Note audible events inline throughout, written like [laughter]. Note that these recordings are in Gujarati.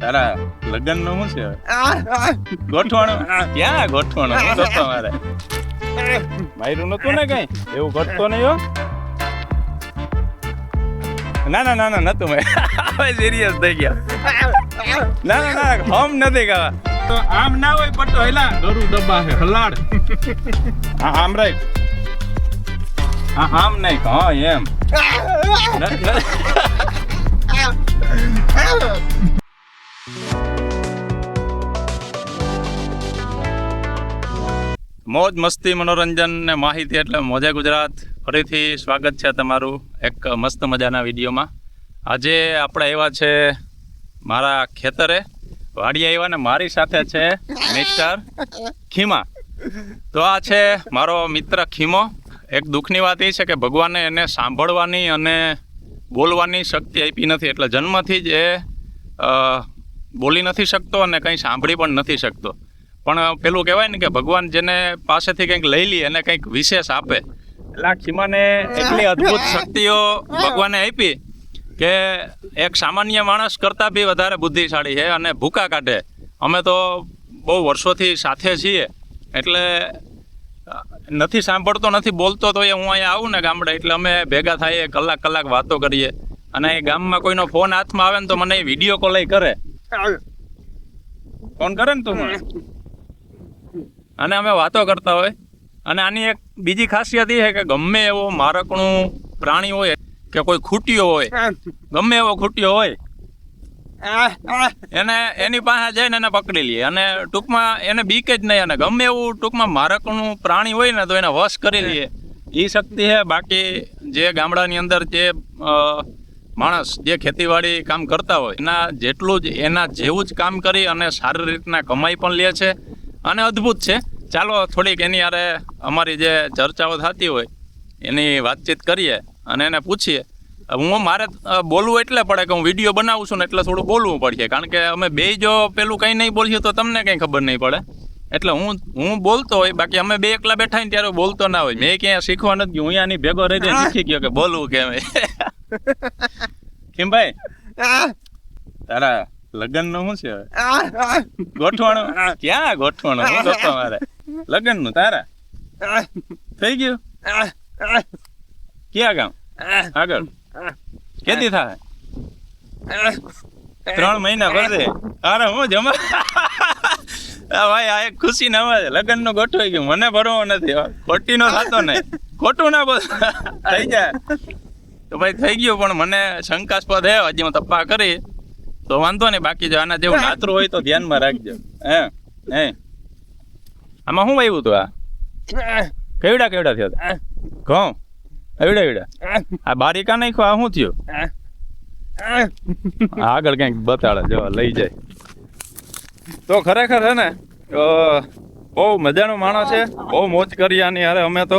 તારા લગ્નનું શું છે? ગોઠવણ? ક્યાં ગોઠવણ? શું મારું નતું ને કઈ? એવું ઘટતો નહીં હો. ના ના ના ના નતું મેં હવે સિરિયસ થઈ ગયા. ના ના ના હમ નથી ગાવા તો આમ ના હોય પટ્ટો હેલા ગરુ દબા હે હલાડ. હા આમ રાખ. હા આમ નહીં હા એમ. [laughs] [laughs] મોજ મસ્તી મનોરંજન ને માહિતી એટલે મોજે ગુજરાત. ફરીથી સ્વાગત છે તમારું એક મસ્ત મજાના વિડીયોમાં. આજે આપણે એવા છે મારા ખેતરે. વાડી આવ્યા ને મારી સાથે છે મિસ્ટર ખીમા. તો આ છે મારો મિત્ર ખીમો. એક દુઃખની વાત એ છે કે ભગવાને એને સાંભળવાની અને બોલવાની શક્તિ આપી નથી. એટલે જન્મથી જ એ બોલી નથી શકતો અને કંઈ સાંભળી પણ નથી શકતો. પણ પેલું કહેવાય ને કે ભગવાન જેને પાસેથી કંઈક લઈ લે એને કંઈક વિશેષ આપે. એટલે આ ખીમાને એટલી અદ્ભુત શક્તિઓ ભગવાને આપી કે એક સામાન્ય માણસ કરતાં બી વધારે બુદ્ધિશાળી છે અને ભૂકા કાઢે. અમે તો બહુ વર્ષોથી સાથે છીએ એટલે નથી સાંભળતો નથી બોલતો તો એ હું અહીંયા આવું ને ગામડે એટલે અમે ભેગા થઈએ કલાક કલાક વાતો કરીએ. અને એ ગામમાં કોઈનો ફોન હાથમાં આવે ને તો મને વીડિયો કોલ કરે. ફોન કરે ને તું મને. અને અમે વાતો કરતા હોય. અને આની એક બીજી ખાસિયત એ છે કે ગમે એવો મારકનું પ્રાણી હોય કે કોઈ ખૂટ્યો હોય, ગમે એવો ખૂટ્યો હોય, એને એની પાસે જઈને એને પકડી લઈએ અને ટૂંકમાં એને બીક જ નહીં. અને ગમે એવું ટૂંકમાં મારકનું પ્રાણી હોય ને તો એને વશ કરી લઈએ એ શક્તિ છે. બાકી જે ગામડાની અંદર જે માણસ જે ખેતીવાડી કામ કરતા હોય, એના જેટલું જ એના જેવું જ કામ કરી અને સારી રીતના કમાઈ પણ લે છે. અને અદ્ભુત છે. ચાલો થોડીક એની યારે અમારી જે ચર્ચાઓ થતી હોય એની વાતચીત કરીએ અને એને પૂછીએ. હું મારે બોલવું એટલે પડે કે હું વીડિયો બનાવું છું ને એટલે થોડું બોલવું પડશે. કારણ કે અમે બે જો પેલું કંઈ નહીં બોલીએ તો તમને કંઈ ખબર નહીં પડે. એટલે હું હું બોલતો હોય બાકી અમે બે એકલા બેઠા ને ત્યારે બોલતો ના હોય. મેં ક્યાંય શીખવા નથી ગયું. હું અહીંયાની ભેગો રહી જઈને શીખી ગયો કે બોલવું કેમ કેમ [laughs] ભાઈ તારા લગ્નનું શું છે હવે? ગોઠવાનું ક્યાં ગોઠવણ? હું ગોઠવા મારે લગનનું તારા થઈ ગયું? ક્યાં ગામ? આગળ. કેદી થાય? ત્રણ મહિના પછી. અરે હું જમા આ ભાઈ આ એક ખુશી ના આવે લગ્નનું ગોઠવાઈ ગયું. મને ભરવો નથી. ખોટી નો થતો નહીં. ખોટું ના બોલ. થઈ જાય. તો ભાઈ થઈ ગયું પણ મને શંકાસ્પદ હે. હજી હું તપ્પા કરી. તો વાંધો નહીં બાકી જો આના જેવું નાતરું હોય તો ધ્યાનમાં રાખજો. હે હે. આમાં શું વાવ્યું તું આ? કેવડા કેવડા થયા હતા ઘઉં. એવડા એવડા. આ બારીકા નાખ્યો આ શું થયું? આગળ કંઈક બતાડે જો લઈ જાય. તો ખરેખર છે ને બહુ મજાનો માણસ છે બહુ મોજ કરી આની હારે અમે તો.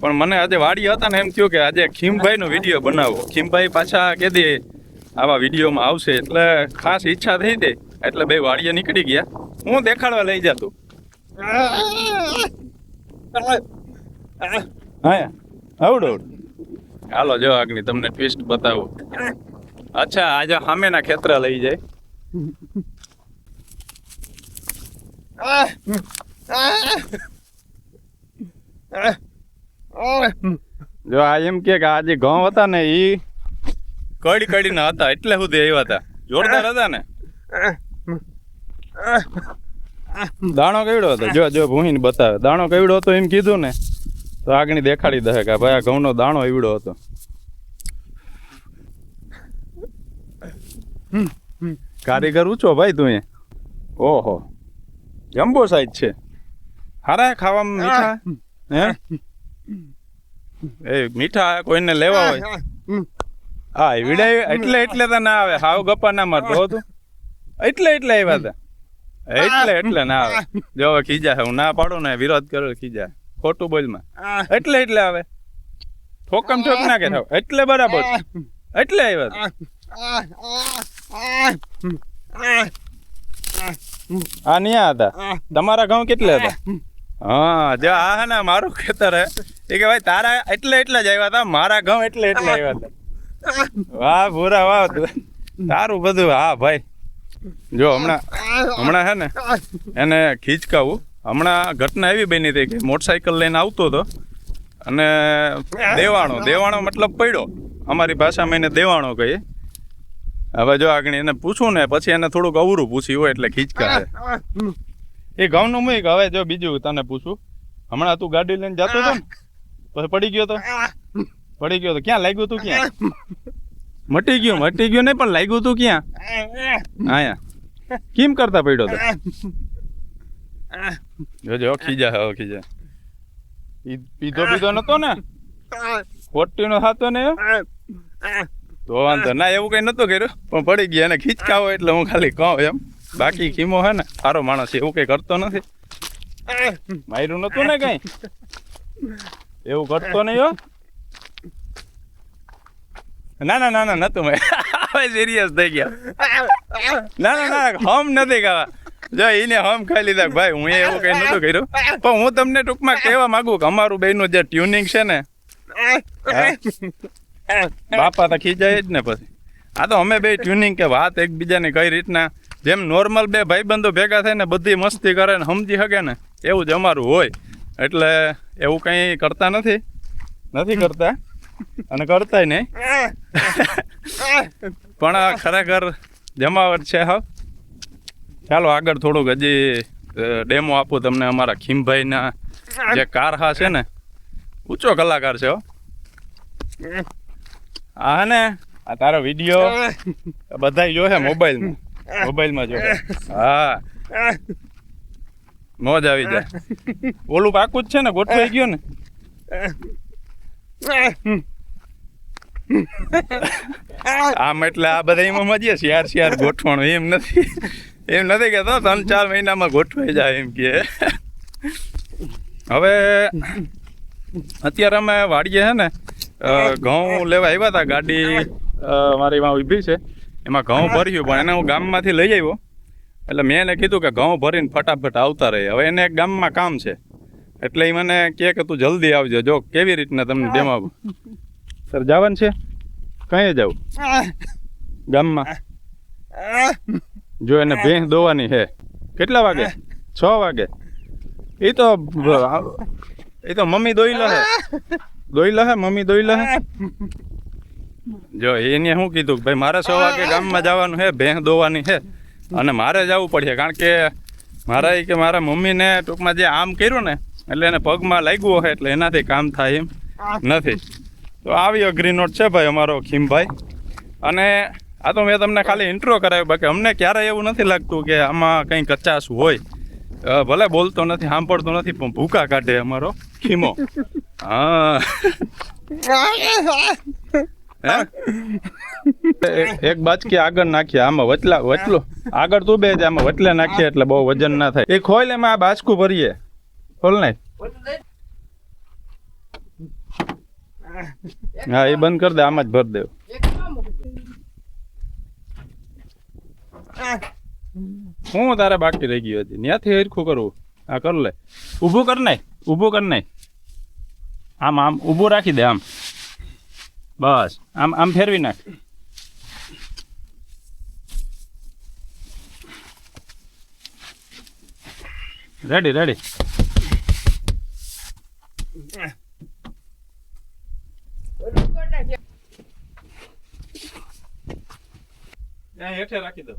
પણ મને આજે વાડી હતા ને એમ થયું કે આજે ખીમભાઈનો વીડિયો બનાવો. ખીમભાઈ પાછા કેદી આવા વિડીયોમાં આવશે એટલે ખાસ ઈચ્છા થઈ ગઈ. એટલે બે વાડીએ નીકળી ગયા. હું દેખાડવા લઈ જાતું. હા આવડો હાલો, જો આગળ તમને ટ્વિસ્ટ બતાવું. અચ્છા આજે સામેના ખેતર લઈ જાય. જો આ એમ કે આજે ઘઉં હતા ને ઈ કડી કડીના હતા, એટલે સુધી આવ્યા હતા. જોરદાર હતા ને? દાણો કેવડો હતો? જો જો ભૂહીને બતાવે. દાણો કેવડો હતો એમ કીધું ને, તો આગળ દેખાડી દે કે ભાઈ આ ઘઉંનો દાણો એવડો હતો. કારીગર ઊંચો ભાઈ તું એ ઓહો. જમ્બો સાઈજ છે. હારા ખાવામાં મીઠા? હે? એ મીઠા કોઈને લેવા હોય? હા વિડાય એટલે એટલે તો ના આવે. હાવ ગપ્પા ના મારતો હતું. એટલે એટલે આવ્યા હતા એટલે એટલે ના આવે. જો હવે ખીજા હું ના પાડું ને વિરોધ કરો ખીજા. ખોટું બોલમાં એટલે એટલે આવે. ઠોકમ ઠોક ના કે એટલે બરાબર એટલે આવ્યા હતા આ ન્યા હતા. તમારા ઘઉં કેટલા હતા? હા જો આ હે ને મારું ખેતર હે. એ કે ભાઈ તારા એટલે એટલે જ આવ્યા હતા મારા ઘઉં એટલે એટલે આવ્યા હતા વાહ, ભૂરા, વાહ. તારું બધું. હા, ભાઈ. જો, હમણાં હમણાં હે ને, એને ખીચકાવું. હમણાં ઘટના એવી બની હતી કે મોટરસાઇકલ લઈને આવતો હતો અને દેવાણો દેવાણો મતલબ પડ્યો. અમારી ભાષામાં એને દેવાણો કહીએ. હવે જો આગળ એને પૂછું ને, પછી એને થોડુંક અવરું પૂછ્યું હોય એટલે ખીચકા એ ઘઉંનું મૂક. હવે જો બીજું તને પૂછું. હમણાં તું ગાડી લઈને જતો હતો ને, પછી પડી ગયો તો? પડી ગયો તો ક્યાં લાગ્યું તું ક્યાં? મટી ગયું મટી ગયું નહીં, પણ લાગ્યું તું ક્યાં? આયા. કેમ કરતા પડ્યો તો? જોજો ખીજા હવે ખીજા. પીધો પીધો નતો ને? ખોટી નો હતો ને તો વાંધો ના, એવું કઈ નતો કર્યું, પણ પડી ગયા એને ખીચકાવો એટલે હું ખાલી કહું એમ. બાકી ખીમો હે ને, સારો માણસ એવું કઈ કરતો નથી. માર્યું નતું ને કઈ? એવું કરતો નહીં હો? ના ના ના ના નતું મેં હવે સિરિયસ થઈ ગયા. ના ના ના, હમ નથી ખાવા. જો એને હમ ખાઈ લીધા. ભાઈ, હું એવું કઈ નતું કર્યું. પણ હું તમને ટૂંકમાં કહેવા માંગુ કે અમારું બેનું જે ટ્યુનિંગ છે ને બાપા તો ખીજાય જ ને પછી. આ તો અમે બે ટ્યુનિંગ કે વાત એકબીજાની કઈ રીતના. જેમ નોર્મલ બે ભાઈબંધો ભેગા થાય ને, બધી મસ્તી કરે ને, સમજી શકે ને, એવું જ અમારું હોય. એટલે એવું કંઈ કરતા નથી. નથી કરતા. અને કરતાય નહીં. પણ આ ખરેખર જમાવટ છે, હા. ચાલો, આગળ થોડુંક હજી ડેમો આપું તમને અમારા ખીમભાઈના જે કારહા છે ને, ઊંચો કલાકાર છે, હો. હા ને, આ તારો વીડિયો બધા જોશે મોબાઈલમાં? મોબાઈલમાં જોશે હા. મોજ આવી જાય. ઓલું પાકું જ છે ને, ગોઠવાઈ ગયું ને? આમ એટલે આ બધા એમાં મજીએ શિયાર શિયાર ગોઠવાનું એમ નથી. એમ નથી કહેતો ત્રણ ચાર મહિનામાં ગોઠવાઈ જાય એમ કે. હવે અત્યારે અમે વાડીએ છે ને ઘઉં લેવા આવ્યા હતા, ગાડી મારી એમાં ઊભી છે. એમાં ઘઉં ભર્યું, પણ એને હું ગામમાંથી લઈ આવ્યો. એટલે મેં એને કીધું કે ઘઉં ભરીને ફટાફટ આવતા રહે. હવે એને એક ગામમાં કામ છે. એટલે એ મને કહે કે તું જલ્દી આવજો જો કેવી રીતના તમને ડેમો સર જવાનું છે? કઈ જવું? ગામમાં? જો એને ભેંસ દોવાની છે. કેટલા વાગે? છ વાગે. એ તો એ તો મમ્મી દોઈ લે દોઈ લે મમ્મી દોઈ લે જો એને શું કીધું કે ભાઈ મારે છ વાગે ગામમાં જવાનું છે ભેંસ દોવાની છે. અને મારે જવું પડશે કારણ કે મારા કે મારા મમ્મીને ટૂંકમાં જે આમ કર્યું ને એટલે એને પગમાં લાગ્યું હોય એટલે એનાથી કામ થાય એમ. નથી. તો આવી અઘરી નોટ છે ભાઈ અમારો ખીમભાઈ. અને આ તો મેં તમને ખાલી ઇન્ટ્રો કરાવ્યો બાકી અમને ક્યારેય એવું નથી લાગતું કે આમાં કંઈ કચાશ હોય. ભલે બોલતો નથી સાંભળતો નથી પણ ભૂકા કાઢે અમારો ખીમો. હા? [laughs] એક બાજકી આગળ નાખીએ આમાં વચલા વચલો. આગળ તું બે આમાં વચલે નાખીએ એટલે બહુ વજન ના થાય. એ ખોલ એમાં આ બાજકું ભરીએ. ખોલ ને. હા, એ બંધ કરી દે, આમાં જ ભર દેવ હું તારે બાકી રહી ગયું હતી ત્યાંથી હરખું કરવું હા, કર લે. ઊભું કર નાખ ઊભું કર નાખ આમ આમ, ઊભું રાખી દે, આમ. બસ, આમ આમ ફેરવી નાખ. રેડી રેડી ત્યાં હેઠે રાખી દો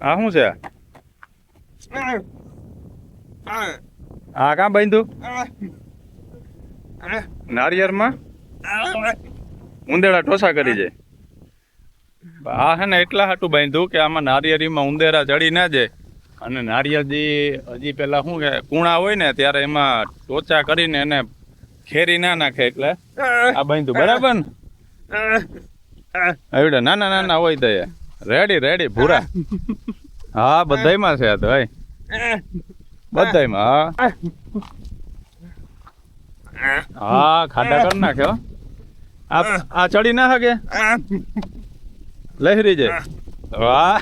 આ શું છે? આ કાં બાંધ્યું? નારિયેળમાં? ઉંદેડા ટોસા કરી જાય આ હે ને એટલા હાટું બાંધ્યું કે આમાં નારિયેળીમાં ઉંદેરા ચડી ના જાય. અને નારિયેળજી હજી પેલા શું કે, કૂણા હોય ને ત્યારે એમાં ટોચા કરીને એને ખેરી ના નાખે એટલે આ બાંધ્યું. બરાબર ને? આવડે નાના નાના હોય તો રેડી રેડી ભૂરા. હા, બધાયમાં છે આ તો બધાયમાં, હા. હા ખાડા કરી નાખ્યો આ ચડી ના શકે લહેરી જાય. વાહ.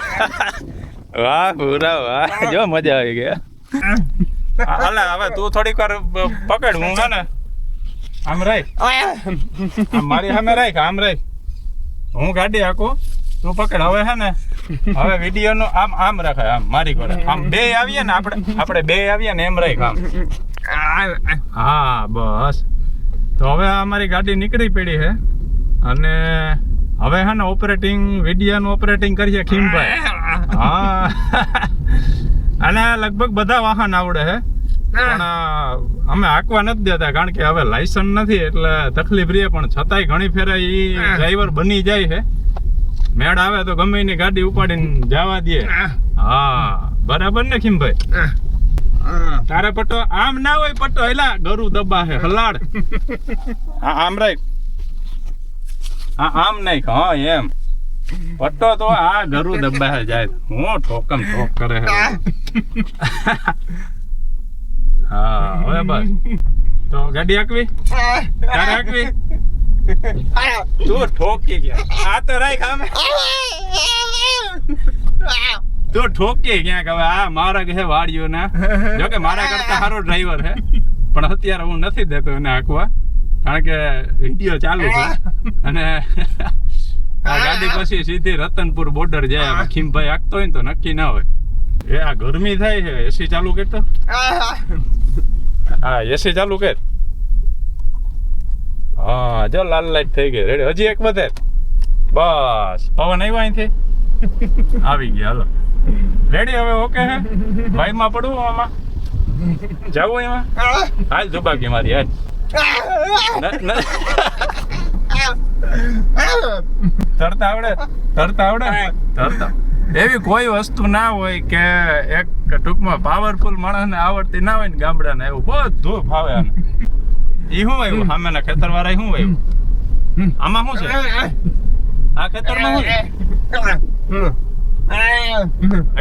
વાહ પૂરા વાહ. જો મજા આવી ગયા હાલે હવે તું થોડીક વાર પકડ હું ને. આમ રહી મારી સામે રાખ આમ રાખ હું ગાડી હાકું તું પકડ. હવે હે ને. હવે વીડિયો નું આમ આમ રખાય આમ મારી કોડે આમ બે આવીએ ને આપણે આપણે બે આવીએ ને એમ રાખ આમ. હા બસ. તો હવે અમારી ગાડી નીકળી પડી છે. અને હવે હે ને ઓપરેટિંગ વિડિયાનું ઓપરેટિંગ કરીએ ખીમભાઈ. [laughs] હા. અને લગભગ બધા વાહન આવડે હે. પણ અમે હાંકવા નથી દેતા કારણ કે હવે લાયસન્સ નથી એટલે તકલીફ રહે પણ છતાંય ઘણી ફેરે એ ડ્રાઈવર બની જાય છે મેળ આવે તો ગમે એની ગાડી ઉપાડીને જવા દે. હા. બરાબર ને ખીમભાઈ? તારે પટ્ટો આમ ના હોય પટ્ટો એલા ગરુ દબા હે હલાડ. [laughs] હા આમ રાખ હા આમ નહીં હા એમ. પટ્ટો તો આ ગરુ [laughs] દબાય જાય. હું ઠોકમ ઠોક કરે [laughs] હા. હવે બસ. તો ગાડી આકવી તારે આકવી તું ઠોકી ગયા. આ તો રાખ આમે. તું ઠોકી ક્યાંક હવે આ મારા ઘે વાડીઓ ના જોકે મારા કરતા સારો ડ્રાઈવર હે પણ અત્યારે હું નથી દેતો એને હાંકવા. કારણ કે વીડિયો ચાલુ છે. અને આ ગાડી પછી સીધી રતનપુર બોર્ડર જાય. ખીમભાઈ હાંકતો હોય ને તો નક્કી ના હોય. એ આ ગરમી થાય છે. એસી ચાલુ કરતો હા. એસી ચાલુ કર. હા જો લાલ લાઈટ થઈ ગઈ. રેડી હજી એક વધે. બસ. પવન આવ્યો અહીંથી? આવી ગયા. હાલો. રેડી હવે? ઓકે હે? ભાઈમાં પડવું આમાં? જવું એમાં? હાલ દુબાકી મારી હાલ. તરતા આવડે તરતા આવડે. તરતા એવી કોઈ વસ્તુ ના હોય કે એક ટૂંકમાં પાવરફુલ માણસને આવડતી ના હોય ને ગામડાને એવું. બધું ફાવે આને. ઈ શું આવ્યું સામેના ખેતર વાળા શું આવ્યું આમાં શું છે? આ ખેતરમાં શું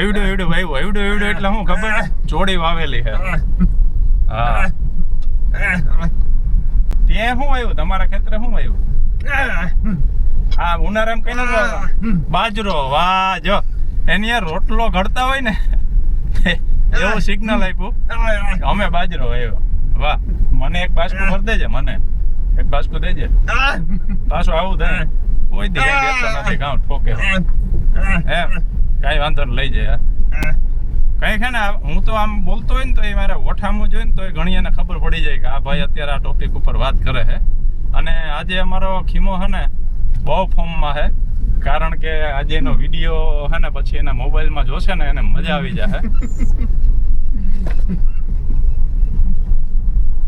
એવડું એવડું વાવ્યું એવડું એવડું એટલે શું ખબર? ચોડી વાવેલી છે. હા. ત્યાં શું આવ્યું? તમારા ખેતરે શું આવ્યું? હા ઉનારામ કઈ બાજરો, વાહ, જો. એની રોટલો ઘડતા હોય ને, એવું સિગ્નલ આપ્યું. અમે બાજરો આવ્યો. વાહ, મને એક બાસ્કુ ભર દેજે, મને. એક બાસ્કુ દેજે. પાછું આવું થાય. કોઈ દેખાય નથી કાં ઠોકે. એમ કાંઈ વાંધો લઈ જાય કઈ છે ને હું તો આમ બોલતો હોય ને તો એ મારે ઓઠામું જોઈને તો એ ઘણી એને ખબર પડી જાય કે આ ભાઈ અત્યારે આ ટોપિક ઉપર વાત કરે છે. અને આજે અમારો ખીમો છે ને બહુ ફોર્મમાં છે. કારણ કે આજે એનો વીડિયો છે ને પછી એના મોબાઈલમાં જોશે ને એને મજા આવી જશે.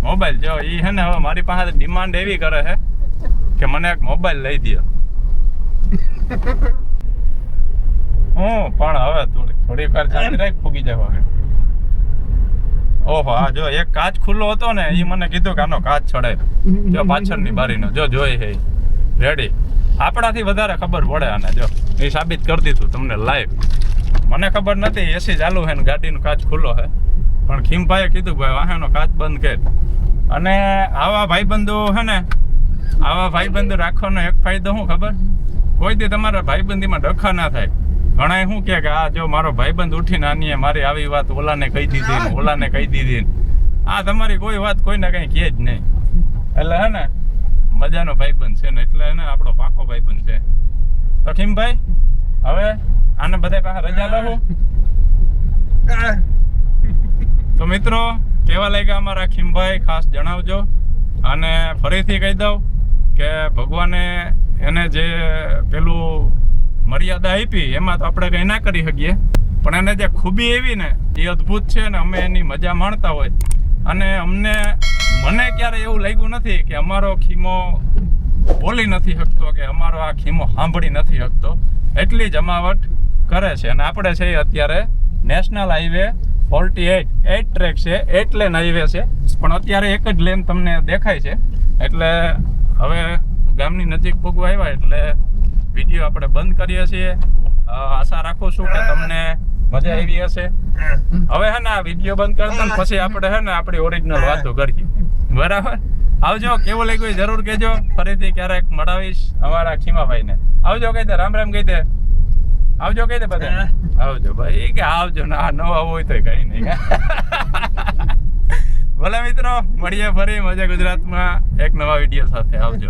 મોબાઈલ જો એ છે ને હવે મારી પાસે ડિમાન્ડ એવી કરે છે કે મને એક મોબાઈલ લઈ દો [laughs] હું પણ હવે થોડી થોડીક વાર ચાલુ રાખ ફૂગી જાય હવે. ઓહો આ જો એક કાચ ખુલ્લો હતો ને એ મને કીધું કે આનો કાચ છડાય જો પાછળની બારીનો જો જોઈ હે રેડી આપણાથી વધારે ખબર પડે આને જો. એ સાબિત કરી દીધું તમને લાઈવ મને ખબર નથી એસી ચાલુ હે ને ગાડીનો કાચ ખુલ્લો હે. પણ ખીમભાઈએ કીધું ભાઈ વાહનનો કાચ બંધ કર. અને આવા ભાઈબંધો હે ને આવા ભાઈબંધો રાખવાનો એક ફાયદો શું ખબર? કોઈ દી તમારા ભાઈબંધીમાં ડખા ના થાય. ઘણા શું કે, આ જો મારો ભાઈબંધ ઉઠીને આની મારી આવી વાત ઓલાને કહી દીધી ઓલાને કહી દીધી આ તમારી કોઈ વાત કોઈને કઈ કહે જ નહીં. એટલે હે ને, મજાનો ભાઈબંધ છે ને, એટલે ને આપણો પાકો ભાઈબંધ છે. તો ખીમભાઈ, હવે આને બધા પાસે રજા લઉં તો મિત્રો, કેવા લાગ્યા અમારા ખીમભાઈ? ખાસ જણાવજો. અને ફરીથી કહી દઉં કે ભગવાને એને જે પેલું મર્યાદા આપી, એમાં તો આપણે કંઈ ના કરી શકીએ. પણ એને જે ખૂબી એવી ને, એ અદ્ભુત છે ને અમે એની મજા માણતા હોય. અને અમને, મને ક્યારે એવું લાગ્યું નથી કે અમારો ખીમો બોલી નથી શકતો કે અમારો આ ખીમો સાંભળી નથી શકતો. એટલી જમાવટ કરે છે. અને આપણે છે એ અત્યારે national highway forty eight eight track છે એટ લેન હાઈવે છે. પણ અત્યારે એક જ લેન તમને દેખાય છે. એટલે હવે ગામની નજીક પગવા આવ્યા, એટલે વીડિયો આપણે બંધ કરીએ છીએ. આશા રાખું છું કે તમને મજા આવી હશે. હવે હે ને આ વીડિયો બંધ કરતા ને પછી આપણે હે ને આપણી ઓરિજિનલ વાતો કરીએ. બરાબર? આવજો, કેવું લાગ્યું જરૂર કહેજો. ફરીથી ક્યારેક મળાવીશ અમારા ખીમાભાઈને. આવજો કહી દે, રામ રામ કહી દે. આવજો કહી દે બધા. આવજો ભાઈ કે આવજો, ના ન આવવું હોય તો કઈ નહીં. ભલે મિત્રો, મળીએ ફરી મજા ગુજરાતમાં. એક નવા વીડિયો સાથે આવજો.